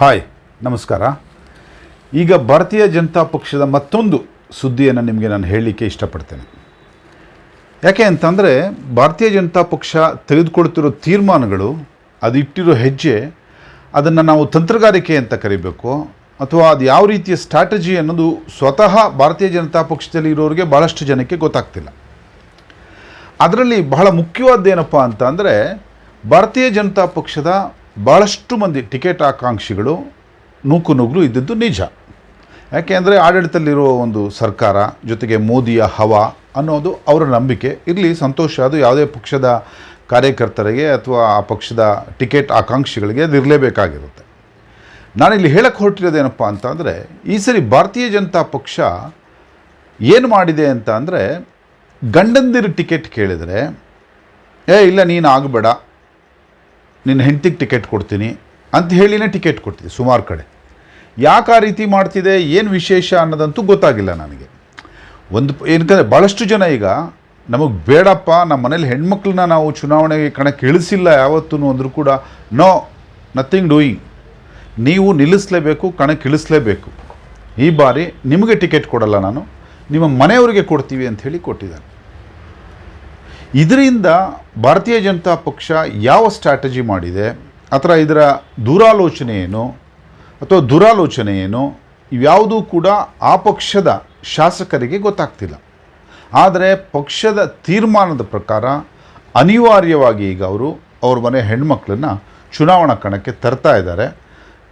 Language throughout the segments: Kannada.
ಹಾಯ್, ನಮಸ್ಕಾರ. ಈಗ ಭಾರತೀಯ ಜನತಾ ಪಕ್ಷದ ಮತ್ತೊಂದು ಸುದ್ದಿಯನ್ನು ನಿಮಗೆ ನಾನು ಹೇಳಲಿಕ್ಕೆ ಇಷ್ಟಪಡ್ತೇನೆ. ಯಾಕೆ ಅಂತಂದರೆ ಭಾರತೀಯ ಜನತಾ ಪಕ್ಷ ತೆಗೆದುಕೊಳ್ತಿರೋ ತೀರ್ಮಾನಗಳು, ಅದು ಇಟ್ಟಿರೋ ಹೆಜ್ಜೆ, ಅದನ್ನು ನಾವು ತಂತ್ರಗಾರಿಕೆ ಅಂತ ಕರಿಬೇಕು, ಅಥವಾ ಅದು ಯಾವ ರೀತಿಯ ಸ್ಟ್ರಾಟಜಿ ಅನ್ನೋದು ಸ್ವತಃ ಭಾರತೀಯ ಜನತಾ ಪಕ್ಷದಲ್ಲಿ ಇರೋರಿಗೆ ಭಾಳಷ್ಟು ಜನಕ್ಕೆ ಗೊತ್ತಾಗ್ತಿಲ್ಲ. ಅದರಲ್ಲಿ ಬಹಳ ಮುಖ್ಯವಾದ್ದೇನಪ್ಪ ಅಂತ ಅಂದರೆ ಭಾರತೀಯ ಜನತಾ ಪಕ್ಷದ ಭಾಳಷ್ಟು ಮಂದಿ ಟಿಕೆಟ್ ಆಕಾಂಕ್ಷಿಗಳು ನೂಕು ನುಗ್ಗಲು ಇದ್ದದ್ದು ನಿಜ. ಯಾಕೆ ಅಂದರೆ ಆಡಳಿತದಲ್ಲಿರೋ ಒಂದು ಸರ್ಕಾರ, ಜೊತೆಗೆ ಮೋದಿಯ ಹವಾ ಅನ್ನೋದು ಅವರ ನಂಬಿಕೆ. ಇರಲಿ, ಸಂತೋಷ, ಅದು ಯಾವುದೇ ಪಕ್ಷದ ಕಾರ್ಯಕರ್ತರಿಗೆ ಅಥವಾ ಆ ಪಕ್ಷದ ಟಿಕೆಟ್ ಆಕಾಂಕ್ಷಿಗಳಿಗೆ ಅದು ಇರಲೇಬೇಕಾಗಿರುತ್ತೆ. ನಾನಿಲ್ಲಿ ಹೇಳಕ್ಕೆ ಹೊರಟಿರೋದೇನಪ್ಪ ಅಂತ ಅಂದರೆ, ಈ ಸರಿ ಭಾರತೀಯ ಜನತಾ ಪಕ್ಷ ಏನು ಮಾಡಿದೆ ಅಂತ ಅಂದರೆ, ಗಂಡಂದಿರು ಟಿಕೆಟ್ ಕೇಳಿದರೆ, ಏ, ಇಲ್ಲ, ನೀನು ಆಗಬೇಡ ನಿನ್ನ ಹೆಂಡತಿಗೆ ಟಿಕೆಟ್ ಕೊಡ್ತೀನಿ ಅಂತ ಹೇಳಿನೇ ಟಿಕೆಟ್ ಕೊಡ್ತಿದ್ದೆ ಸುಮಾರು ಕಡೆ. ಯಾಕೆ ಆ ರೀತಿ ಮಾಡ್ತಿದೆ, ಏನು ವಿಶೇಷ ಅನ್ನೋದಂತೂ ಗೊತ್ತಾಗಿಲ್ಲ ನನಗೆ. ಒಂದು ಏನಕ್ಕಂದರೆ ಭಾಳಷ್ಟು ಜನ ಈಗ ನಮಗೆ ಬೇಡಪ್ಪ ನಮ್ಮ ಮನೇಲಿ ಹೆಣ್ಮಕ್ಳನ್ನ ನಾವು ಚುನಾವಣೆಗೆ ಕಣಕ್ಕೆ ಇಳಿಸಿಲ್ಲ ಯಾವತ್ತೂ ಅಂದರೂ ಕೂಡ ನೋ ನಥಿಂಗ್ ಡೂಯಿಂಗ್ ನೀವು ನಿಲ್ಲಿಸಲೇಬೇಕು, ಕಣಕ್ಕೆ ಇಳಿಸಲೇಬೇಕು. ಈ ಬಾರಿ ನಿಮಗೆ ಟಿಕೆಟ್ ಕೊಡಲ್ಲ ನಾನು, ನಿಮ್ಮ ಮನೆಯವರಿಗೆ ಕೊಡ್ತೀವಿ ಅಂತ ಹೇಳಿ ಕೊಟ್ಟಿದ್ದಾರೆ. ಇದರಿಂದ ಭಾರತೀಯ ಜನತಾ ಪಕ್ಷ ಯಾವ ಸ್ಟ್ರಾಟಜಿ ಮಾಡಿದೆ? ಅಥವಾ ಇದರ ದೂರಾಲೋಚನೆ ಏನು? ಅಥವಾ ದುರಾಲೋಚನೆ ಏನು? ಇವ್ಯಾವುದೂ ಕೂಡ ಆ ಪಕ್ಷದ ಶಾಸಕರಿಗೆ ಗೊತ್ತಾಗ್ತಿಲ್ಲ. ಆದರೆ ಪಕ್ಷದ ತೀರ್ಮಾನದ ಪ್ರಕಾರ ಅನಿವಾರ್ಯವಾಗಿ ಈಗ ಅವರು ಅವ್ರ ಮನೆ ಹೆಣ್ಮಕ್ಳನ್ನು ಚುನಾವಣಾ ಕಣಕ್ಕೆ ತರ್ತಾ ಇದ್ದಾರೆ.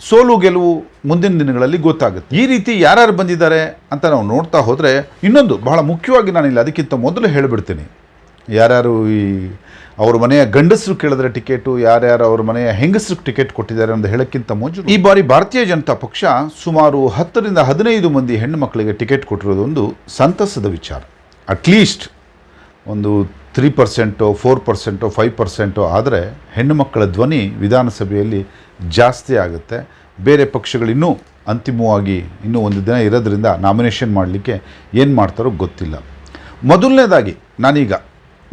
ಸೋಲು ಗೆಲುವು ಮುಂದಿನ ದಿನಗಳಲ್ಲಿ ಗೊತ್ತಾಗುತ್ತೆ. ಈ ರೀತಿ ಯಾರ್ಯಾರು ಬಂದಿದ್ದಾರೆ ಅಂತ ನಾವು ನೋಡ್ತಾ ಹೋದರೆ ಇನ್ನೊಂದು ಬಹಳ ಮುಖ್ಯವಾಗಿ ನಾನಿಲ್ಲಿ ಅದಕ್ಕಿಂತ ಮೊದಲು ಹೇಳಿಬಿಡ್ತೀನಿ. ಯಾರ್ಯಾರು ಈ ಅವ್ರ ಮನೆಯ ಗಂಡಸರು ಕೇಳಿದ್ರೆ ಟಿಕೆಟು, ಯಾರ್ಯಾರು ಅವ್ರ ಮನೆಯ ಹೆಂಗಸರು ಟಿಕೆಟ್ ಕೊಟ್ಟಿದ್ದಾರೆ ಅಂತ ಹೇಳೋಕ್ಕಿಂತ ಮುಂಚೆ ಈ ಬಾರಿ ಭಾರತೀಯ ಜನತಾ ಪಕ್ಷ ಸುಮಾರು ಹತ್ತರಿಂದ ಹದಿನೈದು ಮಂದಿ ಹೆಣ್ಣು ಮಕ್ಕಳಿಗೆ ಟಿಕೆಟ್ ಕೊಟ್ಟಿರೋದು ಒಂದು ಸಂತಸದ ವಿಚಾರ. ಅಟ್ಲೀಸ್ಟ್ ಒಂದು three percent four percent five percent ಆದರೆ ಹೆಣ್ಣು ಮಕ್ಕಳ ಧ್ವನಿ ವಿಧಾನಸಭೆಯಲ್ಲಿ ಜಾಸ್ತಿ ಆಗುತ್ತೆ. ಬೇರೆ ಪಕ್ಷಗಳು ಇನ್ನೂ ಅಂತಿಮವಾಗಿ ಇನ್ನೂ ಒಂದು ದಿನ ಇರೋದ್ರಿಂದ ನಾಮಿನೇಷನ್ ಮಾಡಲಿಕ್ಕೆ ಏನು ಮಾಡ್ತಾರೋ ಗೊತ್ತಿಲ್ಲ. ಮೊದಲನೇದಾಗಿ ನಾನೀಗ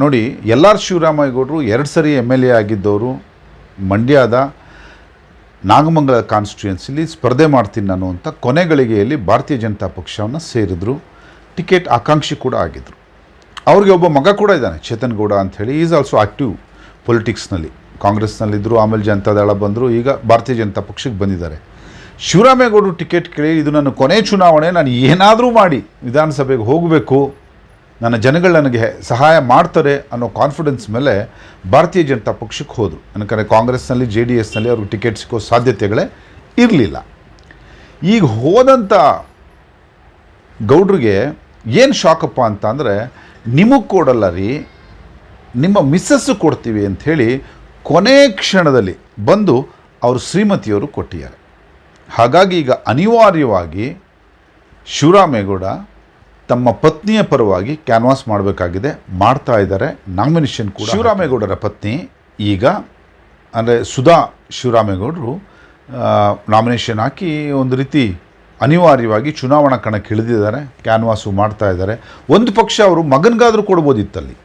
ನೋಡಿ, ಎಲ್ ಆರ್ ಶಿವರಾಮೇಗೌಡರು ಎರಡು ಸರಿ ಎಂ ಎಲ್ ಎ ಆಗಿದ್ದವರು ಮಂಡ್ಯದ ನಾಗಮಂಗಲ ಕಾನ್ಸ್ಟಿಟ್ಯೂಯೆನ್ಸಿಲಿ ಸ್ಪರ್ಧೆ ಮಾಡ್ತೀನಿ ನಾನು ಅಂತ ಕೊನೆಗಳಿಗೆಯಲ್ಲಿ ಭಾರತೀಯ ಜನತಾ ಪಕ್ಷವನ್ನು ಸೇರಿದ್ರು, ಟಿಕೆಟ್ ಆಕಾಂಕ್ಷಿ ಕೂಡ ಆಗಿದ್ದರು ಅವ್ರಿಗೆ ಒಬ್ಬ ಮಗ ಕೂಡ ಇದ್ದಾನೆ, ಚೇತನ್ ಗೌಡ ಅಂಥೇಳಿ ಈಸ್ ಆಲ್ಸೋ ಆ್ಯಕ್ಟಿವ್ ಪೊಲಿಟಿಕ್ಸ್ನಲ್ಲಿ ಕಾಂಗ್ರೆಸ್ನಲ್ಲಿದ್ದರು ಆಮೇಲೆ ಜನತಾದಳ ಬಂದರು, ಈಗ ಭಾರತೀಯ ಜನತಾ ಪಕ್ಷಕ್ಕೆ ಬಂದಿದ್ದಾರೆ. ಶಿವರಾಮೇಗೌಡರು ಟಿಕೆಟ್ ಕೇಳಿ, ಇದು ನನ್ನ ಕೊನೆ ಚುನಾವಣೆ, ನಾನು ಏನಾದರೂ ಮಾಡಿ ವಿಧಾನಸಭೆಗೆ ಹೋಗಬೇಕು ನನ್ನ ಜನಗಳು ನನಗೆ ಸಹಾಯ ಮಾಡ್ತಾರೆ ಅನ್ನೋ ಕಾನ್ಫಿಡೆನ್ಸ್ ಮೇಲೆ ಭಾರತೀಯ ಜನತಾ ಪಕ್ಷಕ್ಕೆ ಹೋದರು. ಯಾಕಂದರೆ ಕಾಂಗ್ರೆಸ್ನಲ್ಲಿ, ಜೆ ಡಿ ಎಸ್ನಲ್ಲಿ ಅವ್ರಿಗೆ ಟಿಕೆಟ್ ಸಿಕ್ಕೋ ಸಾಧ್ಯತೆಗಳೇ ಇರಲಿಲ್ಲ. ಈಗ ಹೋದಂಥ ಗೌಡ್ರಿಗೆ ಏನು ಶಾಕಪ್ಪ ಅಂತ ಅಂದರೆ ನಿಮಗೆ ಕೊಡಲ್ಲ ರೀ, ನಿಮ್ಮ ಮಿಸ್ಸಸ್ಸು ಕೊಡ್ತೀವಿ ಅಂಥೇಳಿ ಕೊನೆ ಕ್ಷಣದಲ್ಲಿ ಬಂದು ಅವರು ಶ್ರೀಮತಿಯವರು ಕೊಟ್ಟಿದ್ದಾರೆ. ಹಾಗಾಗಿ ಈಗ ಅನಿವಾರ್ಯವಾಗಿ ಶಿವರಾಮೇಗೌಡ ತಮ್ಮ ಪತ್ನಿಯ ಪರವಾಗಿ ಕ್ಯಾನ್ವಾಸ್ ಮಾಡಬೇಕಾಗಿದೆ, ಮಾಡ್ತಾ ಇದ್ದಾರೆ. ನಾಮಿನೇಷನ್ ಕೂಡ ಶಿವರಾಮೇಗೌಡರ ಪತ್ನಿ. ಈಗ ಅಂದರೆ ಸುಧಾ ಶಿವರಾಮೇಗೌಡರು ನಾಮಿನೇಷನ್ ಹಾಕಿ ಒಂದು ರೀತಿ ಅನಿವಾರ್ಯವಾಗಿ ಚುನಾವಣಾ ಕಣಕ್ಕೆ ಇಳಿದಿದ್ದಾರೆ, ಕ್ಯಾನ್ವಾಸು ಮಾಡ್ತಾ ಇದ್ದಾರೆ. ಒಂದು ಪಕ್ಷ ಅವರು ಮಗನಿಗಾದರೂ ಕೊಡ್ಬೋದಿತ್ತಲ್ಲಿ.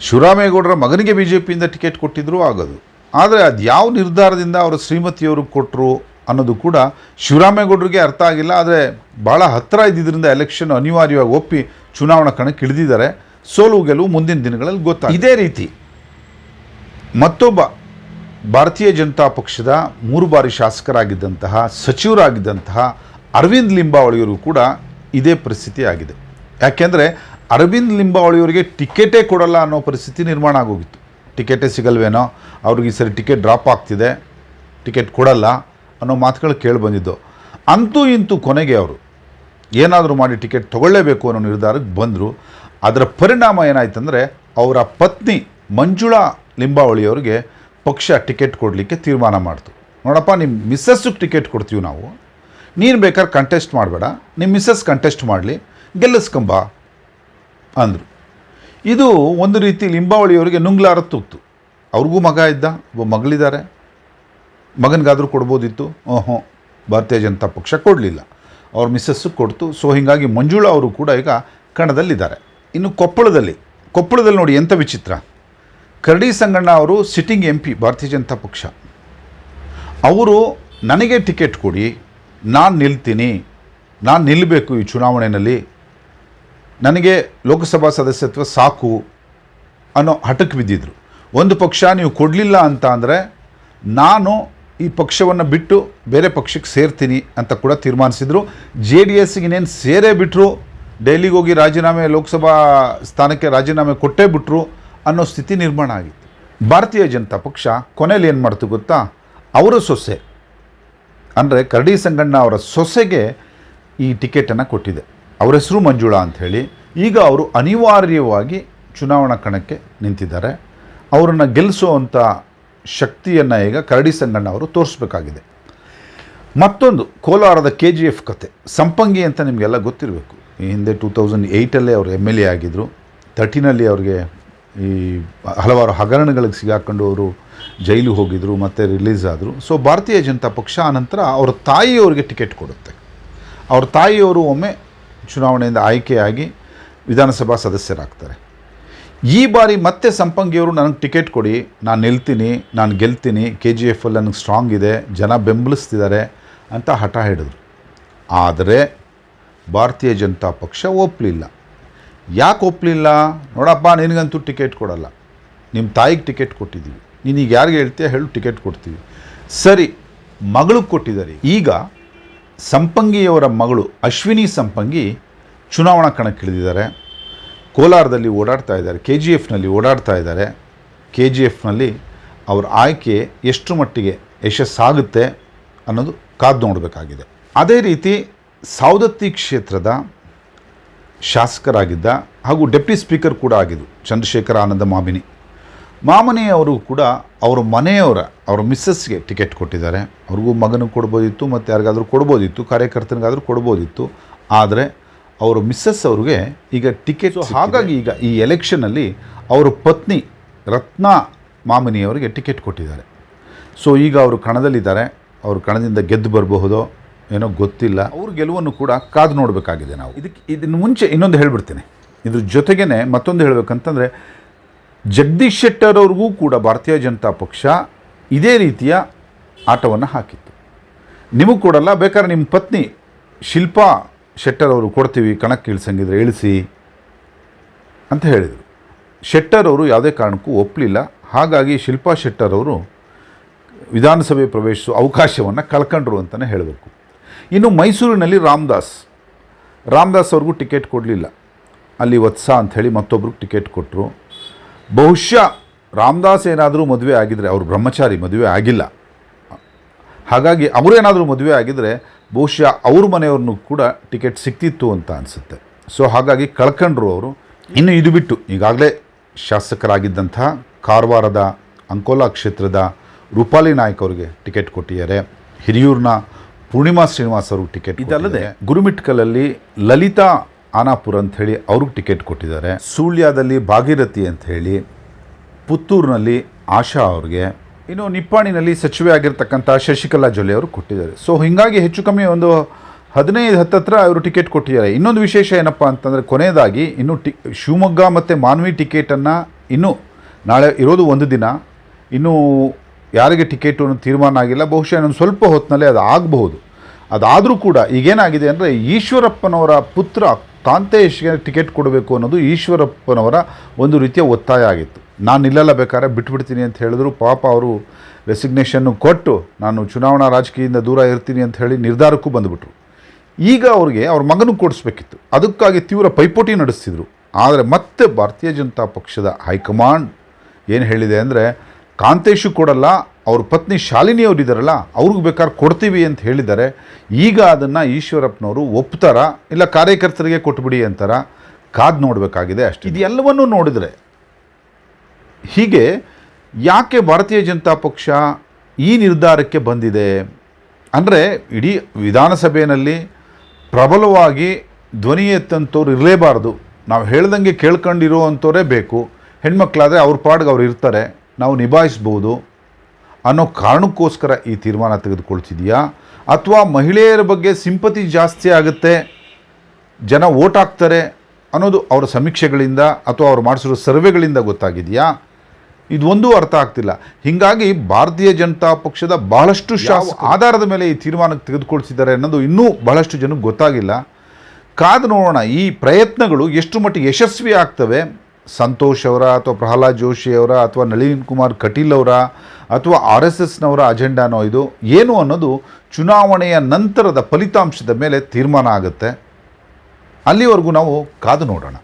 ಶಿವರಾಮೇಗೌಡರ ಮಗನಿಗೆ ಬಿ ಜೆ ಪಿಯಿಂದ ಟಿಕೆಟ್ ಕೊಟ್ಟಿದ್ರೂ ಆಗೋದು. ಆದರೆ ಅದು ಯಾವ ನಿರ್ಧಾರದಿಂದ ಅವರ ಶ್ರೀಮತಿಯವರು ಕೊಟ್ಟರು ಅನ್ನೋದು ಕೂಡ ಶಿವರಾಮೇಗೌಡರಿಗೆ ಅರ್ಥ ಆಗಿಲ್ಲ. ಆದರೆ ಭಾಳ ಹತ್ತಿರ ಇದ್ದಿದ್ದರಿಂದ ಎಲೆಕ್ಷನ್ ಅನಿವಾರ್ಯವಾಗಿ ಒಪ್ಪಿ ಚುನಾವಣಾ ಕಣಕ್ಕೆ ಇಳಿದಿದ್ದಾರೆ. ಸೋಲು ಗೆಲುವು ಮುಂದಿನ ದಿನಗಳಲ್ಲಿ ಗೊತ್ತಾಗ ಇದೇ ರೀತಿ. ಮತ್ತೊಬ್ಬ ಭಾರತೀಯ ಜನತಾ ಪಕ್ಷದ ಮೂರು ಬಾರಿ ಶಾಸಕರಾಗಿದ್ದಂತಹ ಸಚಿವರಾಗಿದ್ದಂತಹ ಅರವಿಂದ್ ಲಿಂಬಾವಳಿಯವರು ಕೂಡ ಇದೇ ಪರಿಸ್ಥಿತಿ ಆಗಿದೆ. ಯಾಕೆಂದರೆ ಅರವಿಂದ್ ಲಿಂಬಾವಳಿಯವರಿಗೆ ಟಿಕೆಟೇ ಕೊಡಲ್ಲ ಅನ್ನೋ ಪರಿಸ್ಥಿತಿ ನಿರ್ಮಾಣ ಆಗೋಗಿತ್ತು. ಟಿಕೆಟೇ ಸಿಗಲ್ವೇನೋ? ಅವ್ರಿಗೆ ಈ ಸರಿ ಟಿಕೆಟ್ ಡ್ರಾಪ್ ಆಗ್ತಿದೆ. ಟಿಕೆಟ್ ಕೊಡಲ್ಲ. ಅನ್ನೋ ಮಾತುಗಳು ಕೇಳಿ ಬಂದಿದ್ದು. ಅಂತೂ ಇಂತೂ ಕೊನೆಗೆ ಅವರು ಏನಾದರೂ ಮಾಡಿ ಟಿಕೆಟ್ ತೊಗೊಳ್ಳೇಬೇಕು ಅನ್ನೋ ನಿರ್ಧಾರಕ್ಕೆ ಬಂದರು. ಅದರ ಪರಿಣಾಮ ಏನಾಯ್ತಂದರೆ ಅವರ ಪತ್ನಿ ಮಂಜುಳಾ ಲಿಂಬಾವಳಿಯವರಿಗೆ ಪಕ್ಷ ಟಿಕೆಟ್ ಕೊಡಲಿಕ್ಕೆ ತೀರ್ಮಾನ ಮಾಡ್ತು. ನೋಡಪ್ಪ ನಿಮ್ಮ ಮಿಸ್ಸಸ್ಸಿಗೆ ಟಿಕೆಟ್ ಕೊಡ್ತೀವಿ ನಾವು. ನೀನು ಬೇಕಾದ್ರೆ ಕಂಟೆಸ್ಟ್ ಮಾಡಬೇಡ. ನಿಮ್ಮ ಮಿಸ್ಸಸ್ ಕಂಟೆಸ್ಟ್ ಮಾಡಲಿ. ಗೆಲ್ಲಿಸ್ಕೊಂಬ ಅಂದರು. ಇದು ಒಂದು ರೀತಿ ಲಿಂಬಾವಳಿಯವರಿಗೆ ನುಂಗ್ಲಾರ ತೂಕ್ತು ಅವ್ರಿಗೂ ಮಗ ಇದ್ದ, ಒಬ್ಬ ಮಗಳಿದ್ದಾರೆ. ಮಗನಿಗಾದರೂ ಕೊಡ್ಬೋದಿತ್ತು? ಹ್ಞೂ ಭಾರತೀಯ ಜನತಾ ಪಕ್ಷ ಕೊಡಲಿಲ್ಲ. ಅವ್ರ ಮಿಸ್ಸಸ್ಸು ಕೊಡ್ತು. ಸೊ ಹೀಗಾಗಿ ಮಂಜುಳಾ ಅವರು ಕೂಡ ಈಗ ಕಣದಲ್ಲಿದ್ದಾರೆ. ಇನ್ನು ಕೊಪ್ಪಳದಲ್ಲಿ ಕೊಪ್ಪಳದಲ್ಲಿ ನೋಡಿ ಎಂಥ ವಿಚಿತ್ರ. ಕರಡಿ ಸಂಗಣ್ಣ ಅವರು ಸಿಟ್ಟಿಂಗ್ ಎಂ ಪಿ ಭಾರತೀಯ ಜನತಾ ಪಕ್ಷ. ಅವರು ನನಗೆ ಟಿಕೆಟ್ ಕೊಡಿ, ನಾನು ನಿಲ್ತೀನಿ, ನಾನು ನಿಲ್ಲಬೇಕು ಈ ಚುನಾವಣೆಯಲ್ಲಿ ನನಗೆ ಲೋಕಸಭಾ ಸದಸ್ಯತ್ವ ಸಾಕು ಅನ್ನೋ ಹಠಕ್ಕೆ ಬಿದ್ದಿದ್ರು. ಒಂದು ಪಕ್ಷ ನೀವು ಕೊಡಲಿಲ್ಲ ಅಂತ ಅಂದರೆ ನಾನು ಈ ಪಕ್ಷವನ್ನು ಬಿಟ್ಟು ಬೇರೆ ಪಕ್ಷಕ್ಕೆ ಸೇರ್ತೀನಿ ಅಂತ ಕೂಡ ತೀರ್ಮಾನಿಸಿದರು. ಜೆ ಡಿ ಎಸ್ಗೆ ಇನ್ನೇನು ಸೇರೇ ಬಿಟ್ಟರು ಡೆಲ್ಲಿಗೆ ಹೋಗಿ ರಾಜೀನಾಮೆ, ಲೋಕಸಭಾ ಸ್ಥಾನಕ್ಕೆ ರಾಜೀನಾಮೆ ಕೊಟ್ಟೇ ಬಿಟ್ರು ಅನ್ನೋ ಸ್ಥಿತಿ ನಿರ್ಮಾಣ ಆಗಿತ್ತು. ಭಾರತೀಯ ಜನತಾ ಪಕ್ಷ ಕೊನೆಯಲ್ಲಿ ಏನು ಮಾಡ್ತು ಗೊತ್ತಾ? ಅವರ ಸೊಸೆ. ಅಂದರೆ ಕರಡಿ ಸಂಗಣ್ಣ ಅವರ ಸೊಸೆಗೆ ಈ ಟಿಕೆಟನ್ನು ಕೊಟ್ಟಿದೆ. ಅವರ ಹೆಸರು ಮಂಜುಳಾ ಅಂಥೇಳಿ ಈಗ ಅವರು ಅನಿವಾರ್ಯವಾಗಿ ಚುನಾವಣಾ ಕಣಕ್ಕೆ ನಿಂತಿದ್ದಾರೆ. ಅವರನ್ನು ಗೆಲ್ಲಿಸುವಂಥ ಶಕ್ತಿಯನ್ನು ಈಗ ಕರಡಿ ಸಂಗಣ್ಣ ಅವರು ತೋರಿಸ್ಬೇಕಾಗಿದೆ. ಮತ್ತೊಂದು ಕೋಲಾರದ ಕೆ ಜಿ ಎಫ್ ಕತೆ. ಸಂಪಂಗಿ ಅಂತ ನಿಮಗೆಲ್ಲ ಗೊತ್ತಿರಬೇಕು. ಈ ಹಿಂದೆ ಟೂ ತೌಸಂಡ್ ಏಯ್ಟಲ್ಲೇ ಅವರು ಎಂ ಎಲ್ ಎ ಆಗಿದ್ದರು ತರ್ಟಿನಲ್ಲಿ ಅವ್ರಿಗೆ ಈ ಹಲವಾರು ಹಗರಣಗಳಿಗೆ ಸಿಗಾಕೊಂಡು ಅವರು ಜೈಲು ಹೋಗಿದ್ರು, ಮತ್ತು ರಿಲೀಸ್ ಆದರು. ಸೊ ಭಾರತೀಯ ಜನತಾ ಪಕ್ಷ ಆನಂತರ ಅವರ ತಾಯಿಯವರಿಗೆ ಟಿಕೆಟ್ ಕೊಡುತ್ತೆ. ಅವ್ರ ತಾಯಿಯವರು ಒಮ್ಮೆ ಚುನಾವಣೆಯಿಂದ ಆಯ್ಕೆಯಾಗಿ ವಿಧಾನಸಭಾ ಸದಸ್ಯರಾಗ್ತಾರೆ. ಈ ಬಾರಿ ಮತ್ತೆ ಸಂಪಂಗಿಯವರು ನನಗೆ ಟಿಕೆಟ್ ಕೊಡಿ. ನಾನು ನಿಲ್ತೀನಿ, ನಾನು ಗೆಲ್ತೀನಿ. ಕೆ ಜಿ ಎಫಲ್ಲಿ ನನಗೆ ಸ್ಟ್ರಾಂಗ್ ಇದೆ. ಜನ ಬೆಂಬಲಿಸ್ತಿದ್ದಾರೆ ಅಂತ ಹಠ ಹಿಡಿದ್ರು. ಆದರೆ ಭಾರತೀಯ ಜನತಾ ಪಕ್ಷ ಒಪ್ಪಲಿಲ್ಲ ಯಾಕೆ ಒಪ್ಪಲಿಲ್ಲ ನೋಡಪ್ಪ, ನಿನಗಂತೂ ಟಿಕೆಟ್ ಕೊಡಲ್ಲ. ನಿಮ್ಮ ತಾಯಿಗೆ ಟಿಕೆಟ್ ಕೊಟ್ಟಿದ್ದೀವಿ ನೀನೀಗ ಯಾರಿಗೆ ಹೇಳ್ತೀಯ ಹೇಳು, ಟಿಕೆಟ್ ಕೊಡ್ತೀವಿ. ಸರಿ, ಮಗಳಿಗೆ ಕೊಟ್ಟಿದ್ದಾರೆ. ಈಗ ಸಂಪಂಗಿಯವರ ಮಗಳು ಅಶ್ವಿನಿ ಸಂಪಂಗಿ ಚುನಾವಣಾ ಕಣಕ್ಕಿಳಿದಿದ್ದಾರೆ. ಕೋಲಾರದಲ್ಲಿ ಓಡಾಡ್ತಾ ಇದ್ದಾರೆ ಕೆ ಜಿ ಎಫ್ನಲ್ಲಿ ಓಡಾಡ್ತಾ ಇದ್ದಾರೆ. ಕೆ ಜಿ ಎಫ್ನಲ್ಲಿ ಅವ್ರ ಆಯ್ಕೆ ಎಷ್ಟು ಮಟ್ಟಿಗೆ ಯಶಸ್ಸಾಗುತ್ತೆ ಅನ್ನೋದು ಕಾದು ನೋಡಬೇಕಾಗಿದೆ. ಅದೇ ರೀತಿ ಸೌದತ್ತಿ ಕ್ಷೇತ್ರದ ಶಾಸಕರಾಗಿದ್ದ ಹಾಗೂ ಡೆಪ್ಟಿ ಸ್ಪೀಕರ್ ಕೂಡ ಆಗಿದ್ದು ಚಂದ್ರಶೇಖರ ಆನಂದ ಮಾಮಿನಿ. ಮಾಮನಿ ಅವರು ಕೂಡ ಅವರ ಮನೆಯವರ, ಅವರ ಮಿಸ್ಸಸ್ಗೆ ಟಿಕೆಟ್ ಕೊಟ್ಟಿದ್ದಾರೆ. ಅವ್ರಿಗೂ ಮಗನಿಗೆ ಕೊಡ್ಬೋದಿತ್ತು, ಮತ್ತು ಯಾರಿಗಾದರೂ ಕೊಡ್ಬೋದಿತ್ತು, ಕಾರ್ಯಕರ್ತನಿಗಾದರೂ ಕೊಡ್ಬೋದಿತ್ತು. ಆದರೆ ಅವರ ಮಿಸ್ಸಸ್ ಅವ್ರಿಗೆ ಈಗ ಟಿಕೆಟ್ ಹಾಗಾಗಿ ಈಗ ಈ ಎಲೆಕ್ಷನಲ್ಲಿ ಅವರ ಪತ್ನಿ ರತ್ನ ಮಾಮಿನಿಯವರಿಗೆ ಟಿಕೆಟ್ ಕೊಟ್ಟಿದ್ದಾರೆ. ಸೊ ಈಗ ಅವರು ಕಣದಲ್ಲಿದ್ದಾರೆ. ಅವರು ಕಣದಿಂದ ಗೆದ್ದು ಬರಬಹುದು ಏನೋ ಗೊತ್ತಿಲ್ಲ. ಅವ್ರ ಗೆಲುವನ್ನು ಕೂಡ ಕಾದು ನೋಡಬೇಕಾಗಿದೆ ನಾವು. ಇದಕ್ಕೆ ಇದನ್ನು ಮುಂಚೆ ಇನ್ನೊಂದು ಹೇಳ್ಬಿಡ್ತೀನಿ. ಇದ್ರ ಜೊತೆಗೇ ಮತ್ತೊಂದು ಹೇಳಬೇಕಂತಂದರೆ ಜಗದೀಶ್ ಶೆಟ್ಟರ್ ಅವ್ರಿಗೂ ಕೂಡ ಭಾರತೀಯ ಜನತಾ ಪಕ್ಷ ಇದೇ ರೀತಿಯ ಆಟವನ್ನು ಹಾಕಿತ್ತು. ನಿಮಗೆ ಕೊಡಲ್ಲ ಬೇಕಾದ್ರೆ ನಿಮ್ಮ ಪತ್ನಿ ಶಿಲ್ಪಾ ಶೆಟ್ಟರ್ ಅವರು ಕೊಡ್ತೀವಿ, ಕಣಕ್ಕೆ ಇಳಿಸಂಗಿದ್ರೆ ಇಳಿಸಿ ಅಂತ ಹೇಳಿದರು. ಶೆಟ್ಟರ್ ಅವರು ಯಾವುದೇ ಕಾರಣಕ್ಕೂ ಒಪ್ಪಲಿಲ್ಲ ಹಾಗಾಗಿ ಶಿಲ್ಪಾ ಶೆಟ್ಟರ್ ಅವರು ವಿಧಾನಸಭೆ ಪ್ರವೇಶಿಸುವ ಅವಕಾಶವನ್ನು ಕಳ್ಕೊಂಡ್ರು ಅಂತಲೇ ಹೇಳಬೇಕು. ಇನ್ನು ಮೈಸೂರಿನಲ್ಲಿ ರಾಮದಾಸ್ ರಾಮದಾಸ್ ಅವ್ರಿಗೂ ಟಿಕೆಟ್ ಕೊಡಲಿಲ್ಲ. ಅಲ್ಲಿ ವತ್ಸ ಅಂಥೇಳಿ ಮತ್ತೊಬ್ರಿಗೆ ಟಿಕೆಟ್ ಕೊಟ್ಟರು ಬಹುಶಃ ರಾಮದಾಸ್ ಏನಾದರೂ ಮದುವೆ ಆಗಿದ್ದರೆ ಅವರು ಬ್ರಹ್ಮಚಾರಿ ಮದುವೆ ಆಗಿಲ್ಲ. ಹಾಗಾಗಿ ಅವರೇನಾದರೂ ಮದುವೆ ಆಗಿದ್ದರೆ ಬಹುಶಃ ಅವ್ರ ಮನೆಯವ್ರನ್ನೂ ಕೂಡ ಟಿಕೆಟ್ ಸಿಕ್ತಿತ್ತು ಅಂತ ಅನಿಸುತ್ತೆ. ಸೊ ಹಾಗಾಗಿ ಕಳ್ಕೊಂಡ್ರು ಅವರು. ಇನ್ನು ಇದು ಬಿಟ್ಟು ಈಗಾಗಲೇ ಶಾಸಕರಾಗಿದ್ದಂಥ ಕಾರವಾರದ ಅಂಕೋಲಾ ಕ್ಷೇತ್ರದ ರೂಪಾಲಿ ನಾಯ್ಕ ಅವರಿಗೆ ಟಿಕೆಟ್ ಕೊಟ್ಟಿದ್ದಾರೆ. ಹಿರಿಯೂರಿನ ಪೂರ್ಣಿಮಾ ಶ್ರೀನಿವಾಸ್ ಅವ್ರಿಗೆ ಟಿಕೆಟ್ ಇದಲ್ಲದೆ ಗುರುಮಿಟ್ಕಲಲ್ಲಿ ಲಲಿತಾ ಆನಾಪುರ್ ಅಂತ ಹೇಳಿ ಅವ್ರಿಗೆ ಟಿಕೆಟ್ ಕೊಟ್ಟಿದ್ದಾರೆ. ಸುಳ್ಯದಲ್ಲಿ ಭಾಗೀರಥಿ ಅಂತ ಹೇಳಿ ಪುತ್ತೂರಿನಲ್ಲಿ ಆಶಾ ಅವ್ರಿಗೆ ಇನ್ನು ನಿಪ್ಪಾಣಿನಲ್ಲಿ ಸಚಿವೆ ಆಗಿರ್ತಕ್ಕಂಥ ಶಶಿಕಲಾ ಜೊಲ್ಲೆ ಅವರು ಕೊಟ್ಟಿದ್ದಾರೆ. ಸೊ ಹೀಗಾಗಿ ಹೆಚ್ಚು ಕಮ್ಮಿ ಒಂದು ಹದಿನೈದು ಹತ್ತತ್ರ ಅವರು ಟಿಕೆಟ್ ಕೊಟ್ಟಿದ್ದಾರೆ. ಇನ್ನೊಂದು ವಿಶೇಷ ಏನಪ್ಪ ಅಂತಂದರೆ ಕೊನೆಯದಾಗಿ ಇನ್ನು ಟಿ ಶಿವಮೊಗ್ಗ ಮತ್ತು ಮಾನ್ವಿ ಟಿಕೆಟನ್ನು ಇನ್ನೂ ನಾಳೆ ಇರೋದು ಒಂದು ದಿನ. ಇನ್ನೂ ಯಾರಿಗೆ ಟಿಕೆಟು ಅನ್ನೋ ತೀರ್ಮಾನ ಆಗಿಲ್ಲ. ಬಹುಶಃ ಇನ್ನೊಂದು ಸ್ವಲ್ಪ ಹೊತ್ತಿನಲ್ಲಿ ಅದು ಆಗಬಹುದು. ಅದಾದರೂ ಕೂಡ ಈಗೇನಾಗಿದೆ ಅಂದರೆ ಈಶ್ವರಪ್ಪನವರ ಪುತ್ರ ಕಾಂತೇಶ್ಗೆ ಟಿಕೆಟ್ ಕೊಡಬೇಕು ಅನ್ನೋದು ಈಶ್ವರಪ್ಪನವರ ಒಂದು ರೀತಿಯ ಒತ್ತಾಯ ಆಗಿತ್ತು. ನಾನು ನಿಲ್ಲಲ್ಲ ಬೇಕಾದ್ರೆ ಬಿಟ್ಬಿಡ್ತೀನಿ ಅಂತ ಹೇಳಿದ್ರು. ಪಾಪ ಅವರು ರೆಸಿಗ್ನೇಷನ್ನು ಕೊಟ್ಟು ನಾನು ಚುನಾವಣಾ ರಾಜಕೀಯದಿಂದ ದೂರ ಇರ್ತೀನಿ ಅಂತ ಹೇಳಿ ನಿರ್ಧಾರಕ್ಕೂ ಬಂದುಬಿಟ್ರು. ಈಗ ಅವ್ರಿಗೆ ಅವ್ರ ಮಗನೂ ಕೊಡಿಸ್ಬೇಕಿತ್ತು. ಅದಕ್ಕಾಗಿ ತೀವ್ರ ಪೈಪೋಟಿ ನಡೆಸ್ತಿದ್ರು. ಆದರೆ ಮತ್ತೆ ಭಾರತೀಯ ಜನತಾ ಪಕ್ಷದ ಹೈಕಮಾಂಡ್ ಏನು ಹೇಳಿದೆ ಅಂದರೆ, ಕಾಂತೇಶು ಕೊಡಲ್ಲ ಅವ್ರ ಪತ್ನಿ ಶಾಲಿನಿ ಅವ್ರು ಇದ್ದಾರಲ್ಲ ಅವ್ರಿಗೆ ಬೇಕಾದ್ರೆ ಕೊಡ್ತೀವಿ ಅಂತ ಹೇಳಿದ್ದಾರೆ. ಈಗ ಅದನ್ನು ಈಶ್ವರಪ್ಪನವರು ಒಪ್ತಾರ? ಇಲ್ಲ ಕಾರ್ಯಕರ್ತರಿಗೆ ಕೊಟ್ಬಿಡಿ ಅಂತಾರ? ಕಾದು ನೋಡಬೇಕಾಗಿದೆ ಅಷ್ಟೇ. ಇದೆಲ್ಲವನ್ನೂ ನೋಡಿದರೆ ಹೀಗೆ ಯಾಕೆ ಭಾರತೀಯ ಜನತಾ ಪಕ್ಷ ಈ ನಿರ್ಧಾರಕ್ಕೆ ಬಂದಿದೆ? ಅಂದರೆ ಇಡೀ ವಿಧಾನಸಭೆಯಲ್ಲಿ ಪ್ರಬಲವಾಗಿ ಧ್ವನಿ ಎತ್ತಂಥವ್ರು ಇರಲೇಬಾರ್ದು. ನಾವು ಹೇಳ್ದಂಗೆ ಕೇಳ್ಕೊಂಡಿರೋ ಅಂಥವರೇ ಬೇಕು. ಹೆಣ್ಮಕ್ಳಾದರೆ ಅವ್ರ ಪಾಡ್ಗೆ ಅವ್ರು ಇರ್ತಾರೆ. ನಾವು ನಿಭಾಯಿಸ್ಬೋದು. ಅನ್ನೋ ಕಾರಣಕ್ಕೋಸ್ಕರ ಈ ತೀರ್ಮಾನ ತೆಗೆದುಕೊಳ್ತಿದೆಯಾ? ಅಥವಾ ಮಹಿಳೆಯರ ಬಗ್ಗೆ ಸಿಂಪತಿ ಜಾಸ್ತಿ ಆಗುತ್ತೆ ಜನ ಓಟ್ ಹಾಕ್ತಾರೆ ಅನ್ನೋದು ಅವರ ಸಮೀಕ್ಷೆಗಳಿಂದ ಅಥವಾ ಅವರು ಮಾಡಿಸಿರೋ ಸರ್ವೆಗಳಿಂದ ಗೊತ್ತಾಗಿದೆಯಾ? ಇದು ಒಂದೂ ಅರ್ಥ ಆಗ್ತಿಲ್ಲ. ಹೀಗಾಗಿ ಭಾರತೀಯ ಜನತಾ ಪಕ್ಷದ ಬಹಳಷ್ಟು ಶಾಸ ಆಧಾರದ ಮೇಲೆ ಈ ತೀರ್ಮಾನಕ್ಕೆ ತೆಗೆದುಕೊಳ್ತಿದ್ದಾರೆ ಅನ್ನೋದು ಇನ್ನೂ ಬಹಳಷ್ಟು ಜನಕ್ಕೆ ಗೊತ್ತಾಗಿಲ್ಲ. ಕಾದು ನೋಡೋಣ ಈ ಪ್ರಯತ್ನಗಳು ಎಷ್ಟು ಮಟ್ಟಿಗೆ ಯಶಸ್ವಿ ಆಗ್ತವೆ? ಸಂತೋಷ್ ಅವರ ಅಥವಾ ಪ್ರಹ್ಲಾದ್ ಜೋಶಿ ಅವರ ಅಥವಾ ನಳಿನ್ ಕುಮಾರ್ ಕಟೀಲ್ ಅವರ ಅಥವಾ ಆರ್ ಎಸ್ ಎಸ್ನವರ ಅಜೆಂಡಾನೋ ಇದು? ಏನು ಅನ್ನೋದು ಚುನಾವಣೆಯ ನಂತರದ ಫಲಿತಾಂಶದ ಮೇಲೆ ತೀರ್ಮಾನ ಆಗುತ್ತೆ. ಅಲ್ಲಿವರೆಗೂ ನಾವು ಕಾದು ನೋಡೋಣ.